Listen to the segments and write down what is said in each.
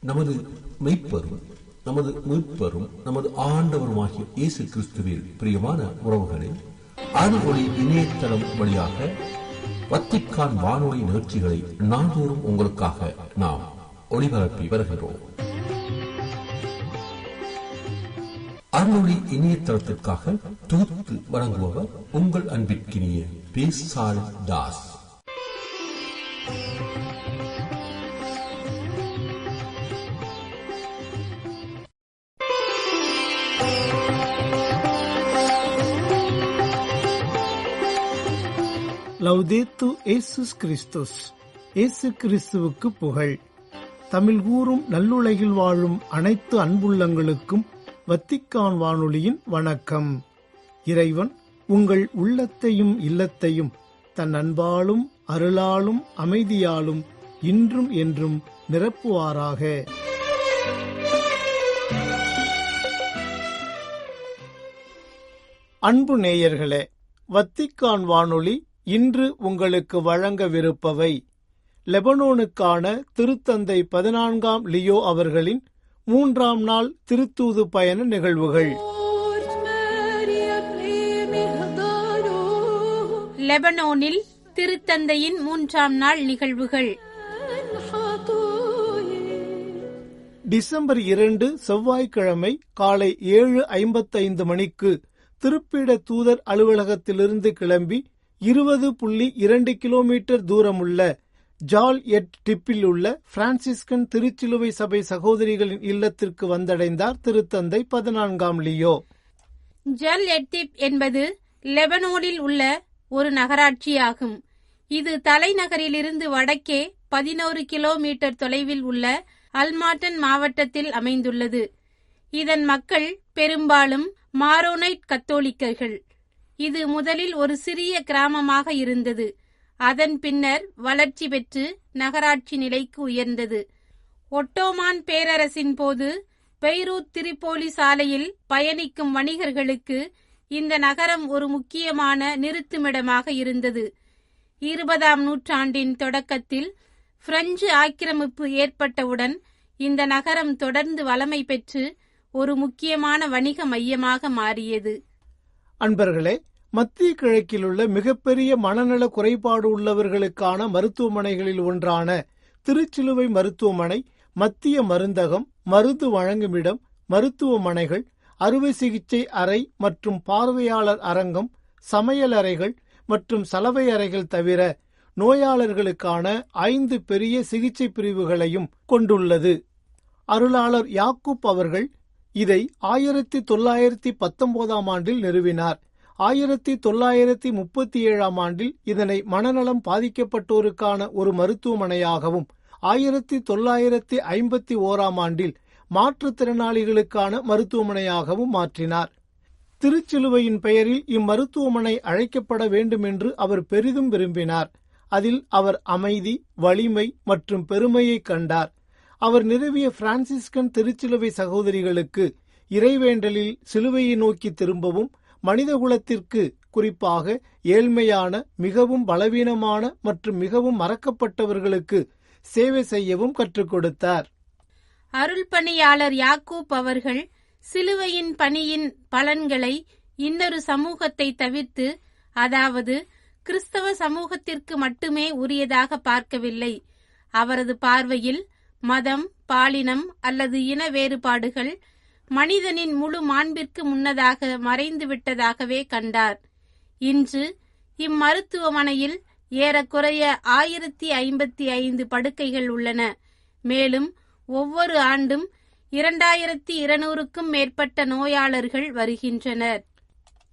நமது மெய்ப்பரும் நமது மீட்பரும் நமது ஆண்டவருமாகிய இயேசு கிறிஸ்துவில் பிரியமான உறவுகளே அருள் இணையதளம் வழியாக வத்திக்கான் வானொலி நிகழ்ச்சிகளை நாள்தோறும் உங்களுக்காக நாம் ஒளிபரப்பி வருகிறோம். அருளொளி இணையதளத்திற்காக தொகுத்து வழங்குபவர் உங்கள் அன்பிற்கினிய பேசால் தாஸ் லவ்தேத்து ஏசுஸ் கிறிஸ்துஸ் இயேசு கிறிஸ்துவுக்கு புகழ். தமிழ் கூறும் நல்லுலகில் வாழும் அனைத்து அன்புள்ளங்களுக்கும் வத்திக்கான் வானொலியின் வணக்கம். இறைவன் உங்கள் உள்ளத்தையும் இல்லத்தையும் தன் அன்பாலும் அருளாலும் அமைதியாலும் இன்றும் என்றும் நிரப்புவாராக. அன்பு நேயர்களே வத்திக்கான் வானொலி இன்று உங்களுக்கு வழங்கவிருப்பவை. லெபனோனுக்கான திருத்தந்தை பதினான்காம் லியோ அவர்களின் மூன்றாம் நாள் திருத்தூது பயண நிகழ்வுகள். லெபனோனில் திருத்தந்தையின் மூன்றாம் நாள் நிகழ்வுகள். டிசம்பர் இரண்டு செவ்வாய்க்கிழமை காலை ஏழு ஐம்பத்தைந்து மணிக்கு திருப்பிட தூதர் அலுவலகத்திலிருந்து கிளம்பி இருபது புள்ளி இரண்டு கிலோமீட்டர் தூரமுள்ள ஜால் எட் டிப்பில் உள்ள பிரான்சிஸ்கன் திருச்சிலுவை சபை சகோதரிகளின் இல்லத்திற்கு வந்தடைந்தார் திருத்தந்தை பதினான்காம் லியோ. ஜல் எட்டிப் என்பது லெபனோனில் உள்ள ஒரு நகராட்சியாகும். இது தலைநகரிலிருந்து வடக்கே பதினோரு கிலோமீட்டர் தொலைவில் உள்ள அல்மாட்டன் மாவட்டத்தில் அமைந்துள்ளது. இதன் மக்கள் பெரும்பாலும் மாரோனைட் கத்தோலிக்கர்கள். இது முதலில் ஒரு சிறிய கிராமமாக இருந்தது. அதன் பின்னர் வளர்ச்சி பெற்று நகராட்சி நிலைக்கு உயர்ந்தது. ஒட்டோமான் பேரரசின் போது பெய்ரூத் திரிப்போலி சாலையில் பயணிக்கும் வணிகர்களுக்கு இந்த நகரம் ஒரு முக்கியமான நிறுத்துமிடமாக இருந்தது. இருபதாம் நூற்றாண்டின் தொடக்கத்தில் பிரெஞ்சு ஆக்கிரமிப்பு ஏற்பட்டவுடன் இந்த நகரம் தொடர்ந்து வளமை பெற்று ஒரு முக்கியமான வணிக மையமாக மாறியது. அன்பர்களே மத்திய கிழக்கில் உள்ள மிகப்பெரிய மனநல குறைபாடு உள்ளவர்களுக்கான மருத்துவமனைகளில் ஒன்றான திருச்சிலுவை மருத்துவமனை மத்திய மருந்தகம் மருந்து வழங்குமிடம் மருத்துவமனைகள் அறுவை சிகிச்சை அறை மற்றும் பார்வையாளர் அரங்கம் சமையல் அறைகள் மற்றும் சலவை அறைகள் தவிர நோயாளர்களுக்கான ஐந்து பெரிய சிகிச்சை பிரிவுகளையும் கொண்டுள்ளது. அருளாளர் யாக்கூப் அவர்கள் இதை ஆயிரத்தி தொள்ளாயிரத்தி பத்தொன்பதாம் ஆண்டில் நிறுவினார். ஆயிரத்தி தொள்ளாயிரத்தி முப்பத்தி ஏழாம் ஆண்டில் இதனை மனநலம் பாதிக்கப்பட்டோருக்கான ஒரு மருத்துவமனையாகவும் ஆயிரத்தி தொள்ளாயிரத்தி ஐம்பத்தி ஓராம் ஆண்டில் மாற்றுத்திறனாளிகளுக்கான மருத்துவமனையாகவும் மாற்றினார். திருச்சிலுவையின் பெயரில் இம்மருத்துவமனை அழைக்கப்பட வேண்டும் என்று அவர் பெரிதும் விரும்பினார். அதில் அவர் அமைதி வலிமை மற்றும் பெருமையை கண்டார். அவர் நிறுவிய பிரான்சிஸ்கன் திருச்சிலுவை சகோதரிகளுக்கு இறைவேண்டலில் சிலுவையை நோக்கி திரும்பவும் மனிதகுலத்திற்கு குறிப்பாக ஏழ்மையான மிகவும் பலவீனமான மற்றும் மிகவும் மறக்கப்பட்டவர்களுக்கு சேவை செய்யவும் கற்றுக் கொடுத்தார். அருள் பணியாளர் யாக்கூப் அவர்கள் சிலுவையின் பணியின் பலன்களை இன்னொரு சமூகத்தை தவிர்த்து அதாவது கிறிஸ்தவ சமூகத்திற்கு மட்டுமே உரியதாக பார்க்கவில்லை. அவரது பார்வையில் மதம் பாலினம் அல்லது இன வேறுபாடுகள் மனிதனின் முழு மாண்பிற்கு முன்னதாக மறைந்து விட்டதாகவே கண்டார். இன்று இம்மருத்துவமனையில் ஏறக்குறைய ஆயிரத்தி ஐம்பத்தி ஐந்து படுக்கைகள் உள்ளன. மேலும் ஒவ்வொரு ஆண்டும் இரண்டாயிரத்தி இருநூறுக்கும் மேற்பட்ட நோயாளர்கள் வருகின்றனர்.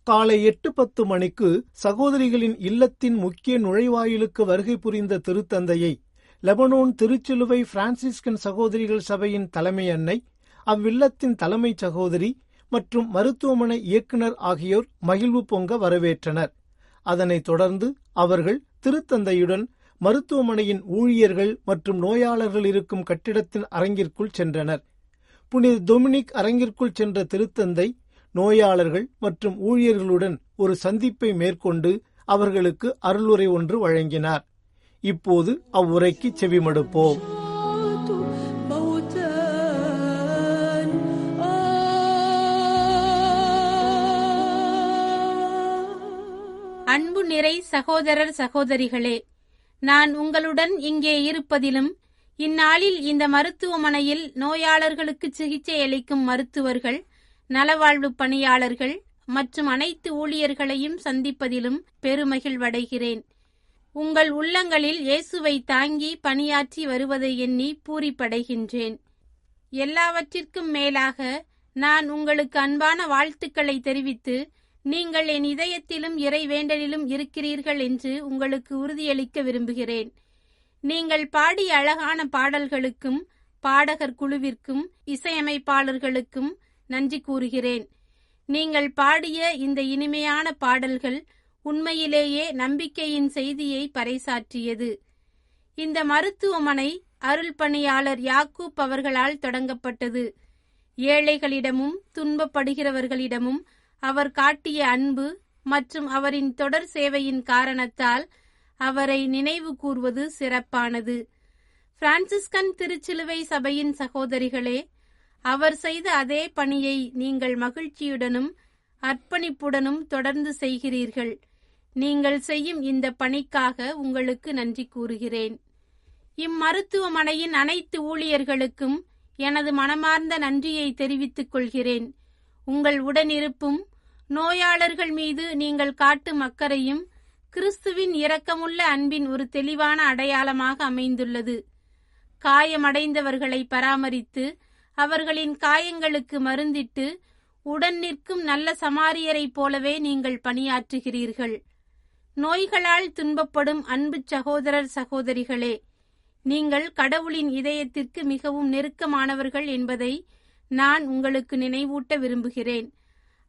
காலை எட்டு பத்து மணிக்கு சகோதரிகளின் இல்லத்தின் முக்கிய நுழைவாயிலுக்கு வருகை புரிந்த திருத்தந்தையை லெபனோன் திருச்சிலுவை பிரான்சிஸ்கன் சகோதரிகள் சபையின் தலைமை அன்னை அவ்வில்லத்தின் தலைமை சகோதரி மற்றும் மருத்துவமனை இயக்குனர் ஆகியோர் மகிழ்வு பொங்க வரவேற்றனர். அதனைத் தொடர்ந்து அவர்கள் திருத்தந்தையுடன் மருத்துவமனையின் ஊழியர்கள் மற்றும் நோயாளர்கள் இருக்கும் கட்டிடத்தின் அரங்கிற்குள் சென்றனர். புனித டொமினிக் அரங்கிற்குள் சென்ற திருத்தந்தை நோயாளர்கள் மற்றும் ஊழியர்களுடன் ஒரு சந்திப்பை மேற்கொண்டு அவர்களுக்கு அருளுரை ஒன்று வழங்கினார். இப்போது அவ்வுரைக்கு செவிமடுப்போம். அன்பு நிறை சகோதரர் சகோதரிகளே நான் உங்களுடன் இங்கே இருப்பதிலும் இந்நாளில் இந்த மருத்துவமனையில் நோயாளர்களுக்கு சிகிச்சை அளிக்கும் மருத்துவர்கள் நலவாழ்வு பணியாளர்கள் மற்றும் அனைத்து ஊழியர்களையும் சந்திப்பதிலும் பெருமகிழ்வடைகிறேன். உங்கள் உள்ளங்களில் இயேசுவை தாங்கி பணியாற்றி வருவதை எண்ணி பூரிப்படைகின்றேன். எல்லாவற்றிற்கும் மேலாக நான் உங்களுக்கு அன்பான வாழ்த்துக்களை தெரிவித்து நீங்கள் என் இதயத்திலும் இறைவேண்டலிலும் இருக்கிறீர்கள் என்று உங்களுக்கு உறுதியளிக்க விரும்புகிறேன். நீங்கள் பாடிய அழகான பாடல்களுக்கும் பாடகர் குழுவிற்கும் இசையமைப்பாளர்களுக்கும் நன்றி கூறுகிறேன். நீங்கள் பாடிய இந்த இனிமையான பாடல்கள் உண்மையிலேயே நம்பிக்கையின் செய்தியை பறைசாற்றியது. இந்த மருத்துவமனை அருள் பணியாளர் யாக்கூப் அவர்களால் தொடங்கப்பட்டது. ஏழைகளிடமும் துன்பப்படுகிறவர்களிடமும் அவர் காட்டிய அன்பு மற்றும் அவரின் தொடர் சேவையின் காரணத்தால் அவரை நினைவு கூர்வது சிறப்பானது. பிரான்சிஸ்கன் திருச்சிலுவை சபையின் சகோதரிகளே அவர் செய்த அதே பணியை நீங்கள் மகிழ்ச்சியுடனும் அர்ப்பணிப்புடனும் தொடர்ந்து செய்கிறீர்கள். நீங்கள் செய்யும் இந்த பணிக்காக உங்களுக்கு நன்றி கூறுகிறேன். இம்மருத்துவமனையின் அனைத்து ஊழியர்களுக்கும் எனது மனமார்ந்த நன்றியை தெரிவித்துக் கொள்கிறேன். உங்கள் உடனிருப்பும் நோயாளர்கள் மீது நீங்கள் காட்டும் அக்கறையும் கிறிஸ்துவின் இரக்கமுள்ள அன்பின் ஒரு தெளிவான அடையாளமாக அமைந்துள்ளது. காயமடைந்தவர்களை பராமரித்து அவர்களின் காயங்களுக்கு மருந்திட்டு உடன் நிற்கும் நல்ல சமாரியரைப் போலவே நீங்கள் பணியாற்றுகிறீர்கள். நோய்களால் துன்பப்படும் அன்பு சகோதரர் சகோதரிகளே நீங்கள் கடவுளின் இதயத்திற்கு மிகவும் நெருக்கமானவர்கள் என்பதை நான் உங்களுக்கு நினைவூட்ட விரும்புகிறேன்.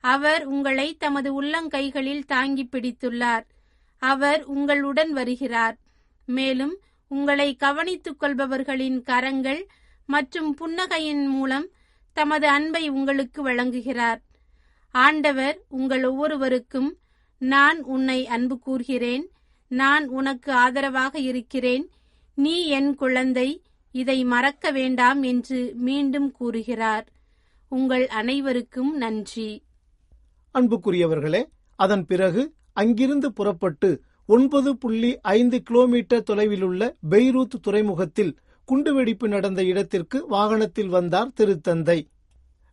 அவர் உங்களை தமது உள்ளங்கைகளில் தாங்கி பிடித்துள்ளார். அவர் உங்களுடன் வருகிறார். மேலும் உங்களை கவனித்துக் கொள்பவர்களின் கரங்கள் மற்றும் புன்னகையின் மூலம் தமது அன்பை உங்களுக்கு வழங்குகிறார். ஆண்டவர் உங்கள் ஒவ்வொருவருக்கும் நான் உன்னை அன்பு கூர்கிறேன் நான் உனக்கு ஆதரவாக இருக்கிறேன் நீ என் குழந்தை இதை மறக்க வேண்டாம் என்று மீண்டும் கூறுகிறார். உங்கள் அனைவருக்கும் நன்றி. அன்புக்குரியவர்களே அதன் பிறகு அங்கிருந்து புறப்பட்டு ஒன்பது புள்ளி ஐந்து கிலோமீட்டர் தொலைவிலுள்ள பெய்ரூத் துறைமுகத்தில் குண்டுவெடிப்பு நடந்த இடத்திற்கு வாகனத்தில் வந்தார் திருத்தந்தை.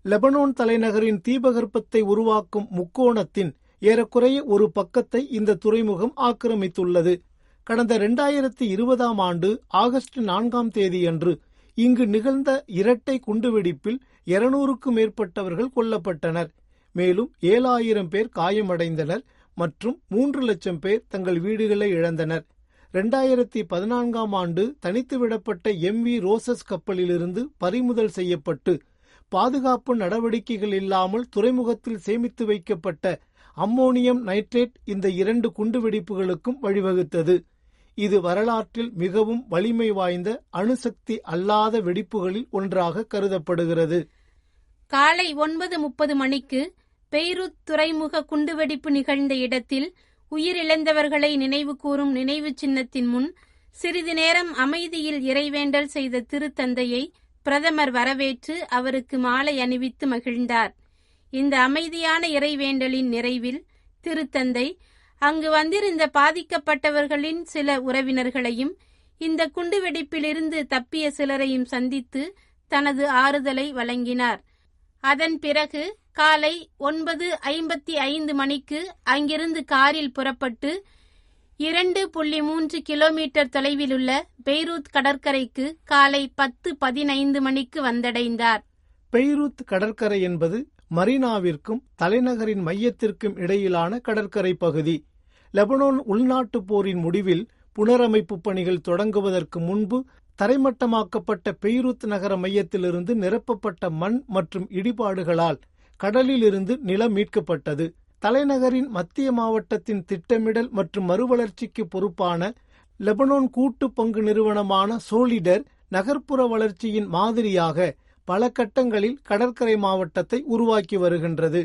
லெபனோன் தலைநகரின் தீபகற்பத்தை உருவாக்கும் முக்கோணத்தின் ஏறக்குறைய ஒரு பக்கத்தை இந்த துறைமுகம் ஆக்கிரமித்துள்ளது. கடந்த இரண்டாயிரத்தி இருபதாம் ஆண்டு ஆகஸ்ட் நான்காம் தேதியன்று இங்கு நிகழ்ந்த இரட்டை குண்டுவெடிப்பில் இருநூறுக்கும் மேற்பட்டவர்கள் கொல்லப்பட்டனர். மேலும் ஏழாயிரம் பேர் காயமடைந்தனர் மற்றும் மூன்று லட்சம் பேர் தங்கள் வீடுகளை இழந்தனர். இரண்டாயிரத்தி பதினான்காம் ஆண்டு தனித்து விடப்பட்ட எம் வி ரோசஸ் கப்பலிலிருந்து பறிமுதல் செய்யப்பட்டு பாதுகாப்பு நடவடிக்கைகள் இல்லாமல் துறைமுகத்தில் சேமித்து வைக்கப்பட்ட அம்மோனியம் நைட்ரேட் இந்த இரண்டு குண்டுவெடிப்புகளுக்கும் வழிவகுத்தது. இது வரலாற்றில் மிகவும் வலிமை வாய்ந்த அணுசக்தி அல்லாத வெடிப்புகளில் ஒன்றாக கருதப்படுகிறது. காலை ஒன்பது முப்பது மணிக்கு பெய்ரூத் துறைமுக குண்டுவெடிப்பு நிகழ்ந்த இடத்தில் உயிரிழந்தவர்களை நினைவு கூறும் நினைவு சின்னத்தின் முன் சிறிது நேரம் அமைதியில் இறைவேண்டல் செய்த திருத்தந்தையை பிரதமர் வரவேற்று அவருக்கு மாலை அணிவித்து மகிழ்ந்தார். இந்த அமைதியான இறைவேண்டலின் நிறைவில் திருத்தந்தை அங்கு வந்திருந்த பாதிக்கப்பட்டவர்களின் சில உறவினர்களையும் இந்த குண்டுவெடிப்பிலிருந்து தப்பிய சிலரையும் சந்தித்து தனது ஆறுதலை வழங்கினார். அதன் பிறகு காலை ஒன்பது ஐம்பத்தி ஐந்து மணிக்கு அங்கிருந்து காரில் புறப்பட்டு இரண்டு புள்ளி மூன்று கிலோமீட்டர் தொலைவிலுள்ள பெய்ரூத் கடற்கரைக்கு காலை பத்து பதினைந்து மணிக்கு வந்தடைந்தார். பெய்ரூத் கடற்கரை என்பது மரீனாவிற்கும் தலைநகரின் மையத்திற்கும் இடையிலான கடற்கரை பகுதி. லெபனோன் உள்நாட்டுப் போரின் முடிவில் புனரமைப்பு பணிகள் தொடங்குவதற்கு முன்பு தரைமட்டமாக்கப்பட்ட பெய்ரூத் நகர மையத்திலிருந்து நிரப்பப்பட்ட மண் மற்றும் இடிபாடுகளால் கடலிலிருந்து நிலம் மீட்கப்பட்டது. தலைநகரின் மத்திய மாவட்டத்தின் திட்டமிடல் மற்றும் மறுவளர்ச்சிக்கு பொறுப்பான லெபனோன் கூட்டு பங்கு நிறுவனமான சோலிடர் நகர்ப்புற வளர்ச்சியின் மாதிரியாக பல கட்டங்களில் கடற்கரை மாவட்டத்தை உருவாக்கி வருகின்றது.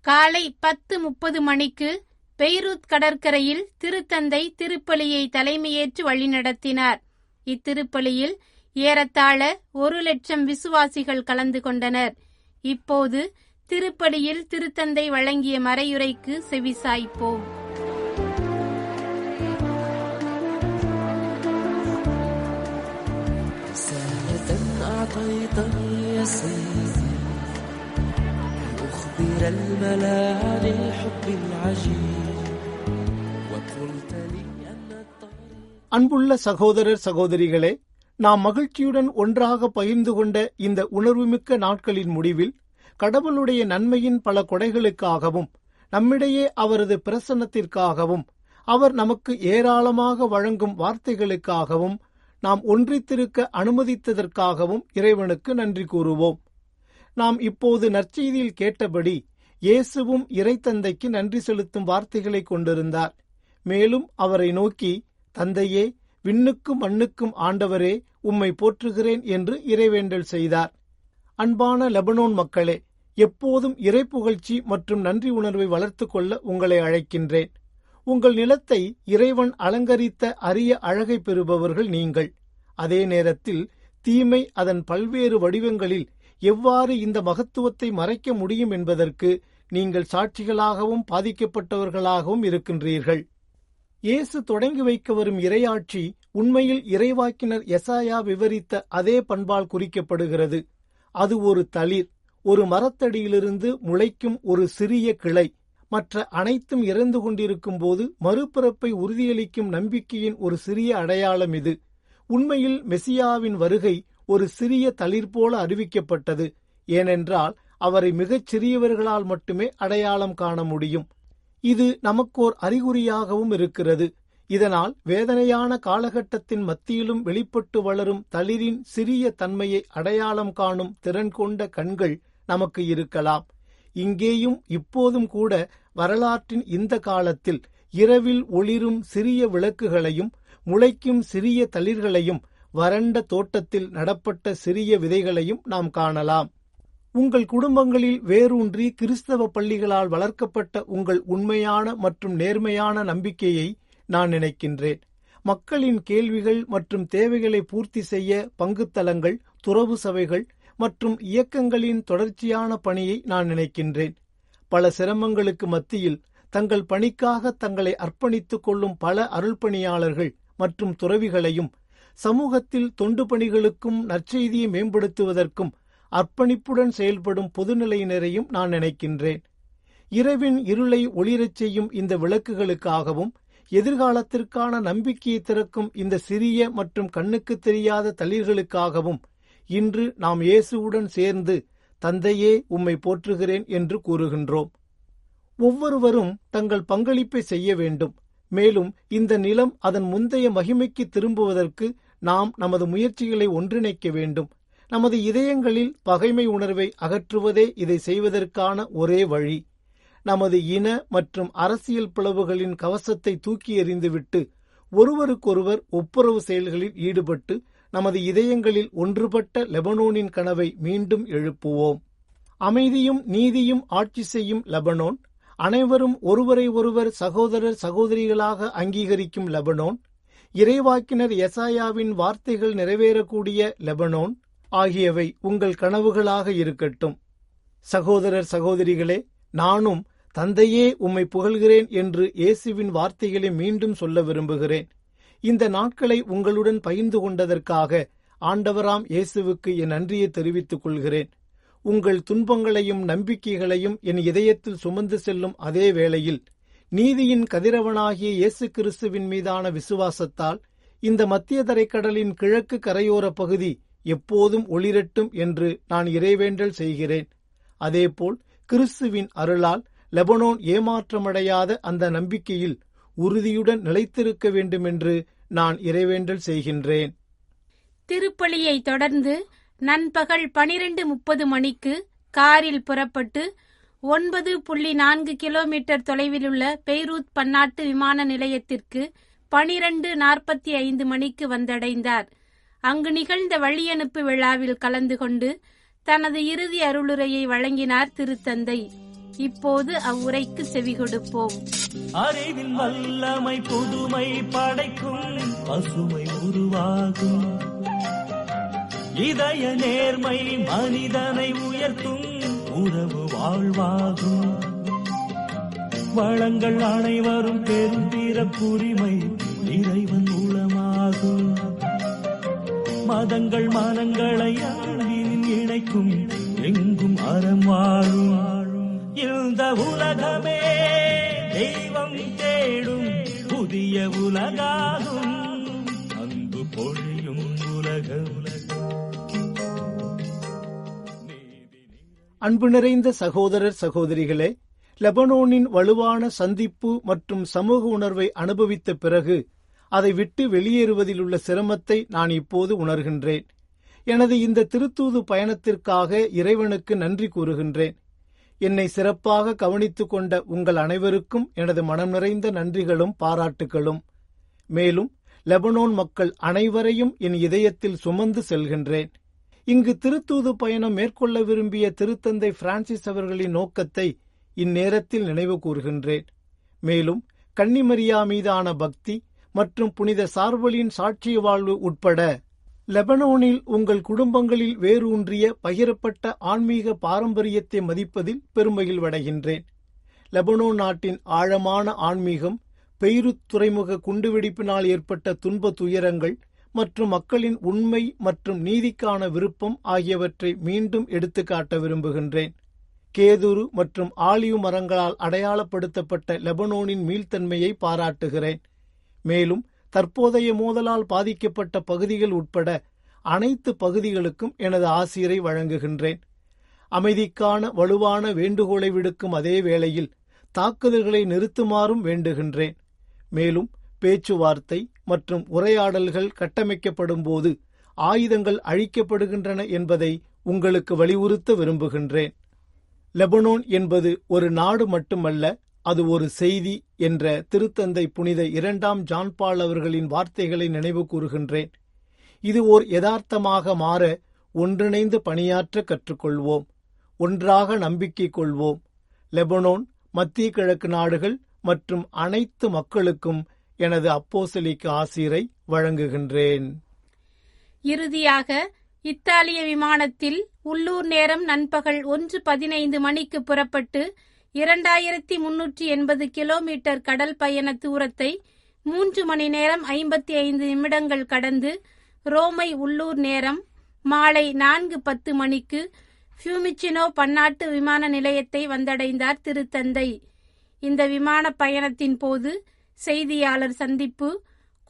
காலை பத்து முப்பது மணிக்கு பெய்ரூத் கடற்கரையில் திருத்தந்தை திருப்பலியை தலைமையேற்று வழிநடத்தினார். இத்திருப்பலியில் ஏறத்தாழ ஒரு லட்சம் விசுவாசிகள் கலந்து கொண்டனர் இப்போது திருப்பலியில் திருத்தந்தை வழங்கிய மறையுரைக்கு செவிசாய்ப்போம் رسالة أعطيتني يا سيدي لأخبر الملا عن الحب العجيب அன்புள்ள சகோதரர் சகோதரிகளே நாம் மகிழ்ச்சியுடன் ஒன்றாக பகிர்ந்து கொண்ட இந்த உணர்வுமிக்க நாட்களின் முடிவில் கடவுளுடைய நன்மையின் பல கொடைகளுக்காகவும் நம்மிடையே அவரது பிரசன்னத்திற்காகவும் அவர் நமக்கு ஏராளமாக வழங்கும் வார்த்தைகளுக்காகவும் நாம் ஒன்றித்திருக்க அனுமதித்ததற்காகவும் இறைவனுக்கு நன்றி கூறுவோம். நாம் இப்போது நற்செய்தியில் கேட்டபடி இயேசுவும் இறைத்தந்தைக்கு நன்றி செலுத்தும் வார்த்தைகளை கொண்டிருந்தார். மேலும் அவரை நோக்கி தந்தையே விண்ணுக்கும் மண்ணுக்கும் ஆண்டவரே உம்மை போற்றுகிறேன் என்று இறைவேண்டல் செய்தார். அன்பான லெபனோன் மக்களே எப்போதும் இறைப்புகழ்ச்சி மற்றும் நன்றி உணர்வை வளர்த்து கொள்ள உங்களை அழைக்கின்றேன். உங்கள் நிலத்தை இறைவன் அலங்கரித்த அரிய அழகை பெறுபவர்கள் நீங்கள். அதே நேரத்தில் தீமை அதன் பல்வேறு வடிவங்களில் எவ்வாறு இந்த மகத்துவத்தை மறைக்க முடியும் என்பதற்கு நீங்கள் சாட்சிகளாகவும் பாதிக்கப்பட்டவர்களாகவும் இருக்கின்றீர்கள். இயேசு தொடங்கி வைக்க வரும் இறையாட்சி உண்மையில் இறைவாக்கினர் எசாயா விவரித்த அதே பண்பால் குறிக்கப்படுகிறது. அது ஒரு தளிர் ஒரு மரத்தடியிலிருந்து முளைக்கும் ஒரு சிறிய கிளை. மற்ற அனைத்தும் இறந்து கொண்டிருக்கும் போது மறுபிறப்பை உறுதியளிக்கும் நம்பிக்கையின் ஒரு சிறிய அடையாளம் இது. உண்மையில் மெசியாவின் வருகை ஒரு சிறிய தளிர் போல அறிவிக்கப்பட்டது. ஏனென்றால் அவரை மிகச் சிறியவர்களால் மட்டுமே அடையாளம் காண முடியும். இது நமக்கோர் அறிகுறியாகவும் இருக்கிறது. இதனால் வேதனையான காலகட்டத்தின் மத்தியிலும் வெளிப்பட்டு வளரும் தளிரின் சிறிய தன்மையை அடையாளம் காணும் திறன் கொண்ட கண்கள் நமக்கு இருக்கலாம். இங்கேயும் இப்போதும் கூட வரலாற்றின் இந்த காலத்தில் இரவில் ஒளிரும் சிறிய விளக்குகளையும் முளைக்கும் சிறிய தளிர்களையும் வறண்ட தோட்டத்தில் நடப்பட்ட சிறிய விதைகளையும் நாம் காணலாம். உங்கள் குடும்பங்களில் வேரூன்றி கிறிஸ்தவ பள்ளிகளால் வளர்க்கப்பட்ட உங்கள் உண்மையான மற்றும் நேர்மையான நம்பிக்கையை நான் நினைக்கின்றேன். மக்களின் கேள்விகள் மற்றும் தேவைகளை பூர்த்தி செய்ய பங்குத்தலங்கள் துறவு சபைகள் மற்றும் இயக்கங்களின் தொடர்ச்சியான பணியை நான் நினைக்கின்றேன். பல சிரமங்களுக்கு மத்தியில் தங்கள் பணிக்காக தங்களை அர்ப்பணித்துக் கொள்ளும் பல அருள்பணியாளர்கள் மற்றும் துறவிகளையும் சமூகத்தில் தொண்டு பணிகளுக்கும் நற்செய்தியை மேம்படுத்துவதற்கும் அர்ப்பணிப்புடன் செயல்படும் பொதுநிலையினரையும் நான் நினைக்கின்றேன். இரவின் இருளை ஒளிரச் செய்யும் இந்த விளக்குகளுக்காகவும் எதிர்காலத்திற்கான நம்பிக்கையை திறக்கும் இந்த சிறிய மற்றும் கண்ணுக்கு தெரியாத தளிர்களுக்காகவும் இன்று நாம் இயேசுவுடன் சேர்ந்து தந்தையே உம்மை போற்றுகிறேன் என்று கூறுகின்றோம். ஒவ்வொருவரும் தங்கள் பங்களிப்பை செய்ய வேண்டும். மேலும் இந்த நிலம் அதன் முந்தைய மகிமைக்கு திரும்புவதற்கு நாம் நமது முயற்சிகளை ஒன்றிணைக்க வேண்டும். நமது இதயங்களில் பகைமை உணர்வை அகற்றுவதே இதை செய்வதற்கான ஒரே வழி. நமது இன மற்றும் அரசியல் பிளவுகளின் கவசத்தை தூக்கி எறிந்துவிட்டு ஒருவருக்கொருவர் ஒப்புரவு செயல்களில் ஈடுபட்டு நமது இதயங்களில் ஒன்றுபட்ட லெபனோனின் கனவை மீண்டும் எழுப்புவோம். அமைதியும் நீதியும் ஆட்சி செய்யும் லெபனோன் அனைவரும் ஒருவரை ஒருவர் சகோதரர் சகோதரிகளாக அங்கீகரிக்கும் லெபனோன் இறைவாக்கினர் எசாயாவின் வார்த்தைகள் நிறைவேறக்கூடிய லெபனோன் ஆகியவை உங்கள் கனவுகளாக இருக்கட்டும். சகோதரர் சகோதரிகளே நானும் தந்தையே உம்மை புகழ்கிறேன் என்று இயேசுவின் வார்த்தைகளை மீண்டும் சொல்ல விரும்புகிறேன். இந்த நாட்களை உங்களுடன் பகிர்ந்து கொண்டதற்காக ஆண்டவராம் இயேசுவுக்கு என் நன்றியை தெரிவித்துக் கொள்கிறேன். உங்கள் துன்பங்களையும் நம்பிக்கைகளையும் என் இதயத்தில் சுமந்து செல்லும் அதே வேளையில் நீதியின் கதிரவனாகிய இயேசு கிறிஸ்துவின் மீதான விசுவாசத்தால் இந்த மத்திய தரைக்கடலின் கிழக்கு கரையோர பகுதி எப்போதும் ஒளிரட்டும் என்று நான் இறைவேண்டல் செய்கிறேன். அதேபோல் கிறிஸ்துவின் அருளால் லெபனோன் ஏமாற்றமடையாத அந்த நம்பிக்கையில் உறுதியுடன் நிலைத்திருக்க வேண்டுமென்று நான் இறைவேண்டல் செய்கின்றேன். திருப்பலியை தொடர்ந்து நண்பகல் பனிரெண்டு முப்பது மணிக்கு காரில் புறப்பட்டு ஒன்பது புள்ளி நான்கு கிலோமீட்டர் தொலைவிலுள்ள பெய்ரூத் பன்னாட்டு விமான நிலையத்திற்கு பனிரெண்டு நாற்பத்தி ஐந்து மணிக்கு வந்தடைந்தார். அங்கு நிகழ்ந்த வழியனுப்பு விழாவில் கலந்து கொண்டு தனது இறுதி அருளுரையை வழங்கினார் திருத்தந்தை. இப்போது அவ்வுரைக்கு செவி கொடுப்போம். அறிவின் வல்லமை புதுமை படைக்கும் பசுமை உருவாகும். இதய நேர்மை மனிதனை உயர்த்தும் உறவு வாழ்வாகும். வளங்கள் அனைவரும் பெரும் பிறப்புரிமை இறைவன் மதங்கள் மனங்களை அன்பின் இணைக்கும் எங்கும் அறம் வாழும். இந்த உலகமே தெய்வம் தேடும் புதிய உலகாகும். அன்பு பொழியும் உலக அன்பு நிறைந்த சகோதரர் சகோதரிகளே லெபனோனின் வலுவான சந்திப்பு மற்றும் சமூக உணர்வை அனுபவித்த பிறகு அதை விட்டு வெளியேறுவதில் உள்ள சிரமத்தை நான் இப்போது உணர்கின்றேன். எனது இந்த திருத்தூது பயணத்திற்காக இறைவனுக்கு நன்றி கூறுகின்றேன். என்னை சிறப்பாக கவனித்துக் கொண்ட உங்கள் அனைவருக்கும் எனது மனம் நிறைந்த நன்றிகளும் பாராட்டுகளும். மேலும் லெபனோன் மக்கள் அனைவரையும் என் இதயத்தில் சுமந்து செல்கின்றேன். இங்கு திருத்தூது பயணம் மேற்கொள்ள விரும்பிய திருத்தந்தை பிரான்சிஸ் அவர்களின் நோக்கத்தை இந்நேரத்தில் நினைவு கூறுகின்றேன். மேலும் கன்னிமரியா மீதான பக்தி மற்றும் புனித சார்வலின் சாட்சிய வாழ்வு உட்பட லெபனோனில் உங்கள் குடும்பங்களில் வேரூன்றிய பகிரப்பட்ட ஆன்மீக பாரம்பரியத்தை மதிப்பதில் பெருமையில் வடைகின்றேன். லெபனோன் நாட்டின் ஆழமான ஆன்மீகம் பெய்ருத் துறைமுக குண்டுவெடிப்பினால் ஏற்பட்ட துன்ப துயரங்கள் மற்றும் மக்களின் உண்மை மற்றும் நீதிக்கான விருப்பம் ஆகியவற்றை மீண்டும் எடுத்துக்காட்ட விரும்புகின்றேன். கேதுரு மற்றும் ஆலிவ் மரங்களால் அடையாளப்படுத்தப்பட்ட லெபனோனின் மீள்தன்மையை பாராட்டுகிறேன். மேலும் தற்போதைய மோதலால் பாதிக்கப்பட்ட பகுதிகள் உட்பட அனைத்து பகுதிகளுக்கும் எனது ஆசிரியரை வழங்குகின்றேன். அமைதிக்கான வலுவான வேண்டுகோளை விடுக்கும் அதே வேளையில் தாக்குதல்களை நிறுத்துமாறும் வேண்டுகின்றேன். மேலும் பேச்சுவார்த்தை மற்றும் உரையாடல்கள் கட்டமைக்கப்படும் போது ஆயுதங்கள் அழிக்கப்படுகின்றன என்பதை உங்களுக்கு வலியுறுத்த விரும்புகின்றேன். லெபனோன் என்பது ஒரு நாடு மட்டுமல்ல அது ஒரு செய்தி என்ற திருத்தந்தை புனித இரண்டாம் ஜான்பால் அவர்களின் வார்த்தைகளை நினைவு கூறுகின்றேன். இது ஓர் யதார்த்தமாக மாற ஒன்றிணைந்து பணியாற்ற கற்றுக்கொள்வோம். ஒன்றாக நம்பிக்கை கொள்வோம். லெபனோன் மத்திய கிழக்கு நாடுகள் மற்றும் அனைத்து மக்களுக்கும் எனது அப்போசலிக்கு ஆசிரை வழங்குகின்றேன். இறுதியாக இத்தாலிய விமானத்தில் உள்ளூர் நேரம் நண்பகல் ஒன்று பதினைந்து மணிக்கு புறப்பட்டு இரண்டாயிரத்தி முன்னூற்றி எண்பது கிலோமீட்டர் கடல் பயண தூரத்தை மூன்று மணி நேரம் ஐம்பத்தி ஐந்து நிமிடங்கள் கடந்து ரோமை உள்ளூர் நேரம் மாலை நான்கு பத்து மணிக்கு ஃபியூமிச்சினோ பன்னாட்டு விமான நிலையத்தை வந்தடைந்தார் திருத்தந்தை. இந்த விமான பயணத்தின் போது செய்தியாளர் சந்திப்பு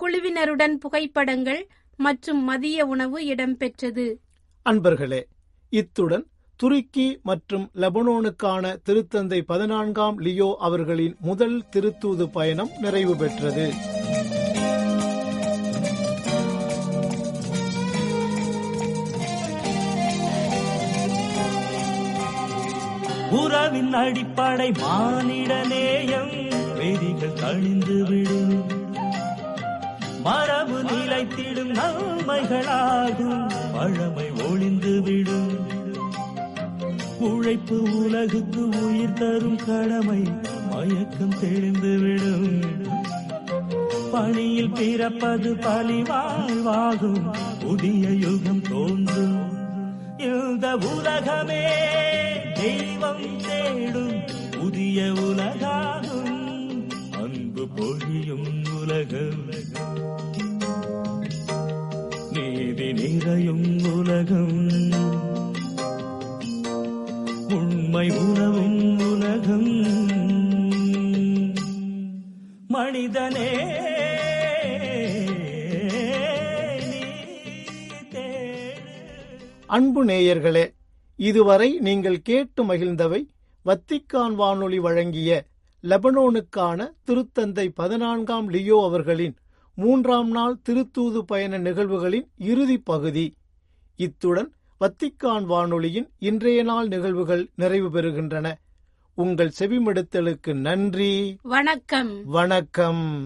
குழுவினருடன் புகைப்படங்கள் மற்றும் மதிய உணவு இடம்பெற்றது. அன்பர்களே இத்துடன் துருக்கி மற்றும் லெபனோனுக்கான திருத்தந்தை பதினான்காம் லியோ அவர்களின் முதல் திருத்தூது பயணம் நிறைவு பெற்றது. உறவின் அடிப்படை மானிட நேயம் வெறிகள் கழிந்து விடும். மரபு நிலைத்திடும் நன்மைகளாகும் பழமை ஒளிந்து விடும். உழைப்பு உலகுக்கு உயிர் தரும் கடமை மயக்கம் தெளிந்துவிடும். பணியில் பிறப்பது பலி வாழ்வாகும் புதிய யுகம் தோன்றும். இந்த உலகமே தெய்வம் தேடும். புதிய உலகாகும். அன்பு பொழியும் உலகம். நீதி நிறையும் உலகம். மனிதனே அன்பு நேயர்களே இதுவரை நீங்கள் கேட்டு மகிழ்ந்தவை வத்திக்கான் வானொலி வழங்கிய லெபனோனுக்கான திருத்தந்தை பதினான்காம் லியோ அவர்களின் மூன்றாம் நாள் திருத்தூது பயண நிகழ்வுகளின் இறுதிப் பகுதி. இத்துடன் வத்திக்கான் வானொலியின் இன்றைய நாள் நிகழ்வுகள் நிறைவு பெறுகின்றன. உங்கள் செவிமடுத்தலுக்கு நன்றி. வணக்கம். வணக்கம்.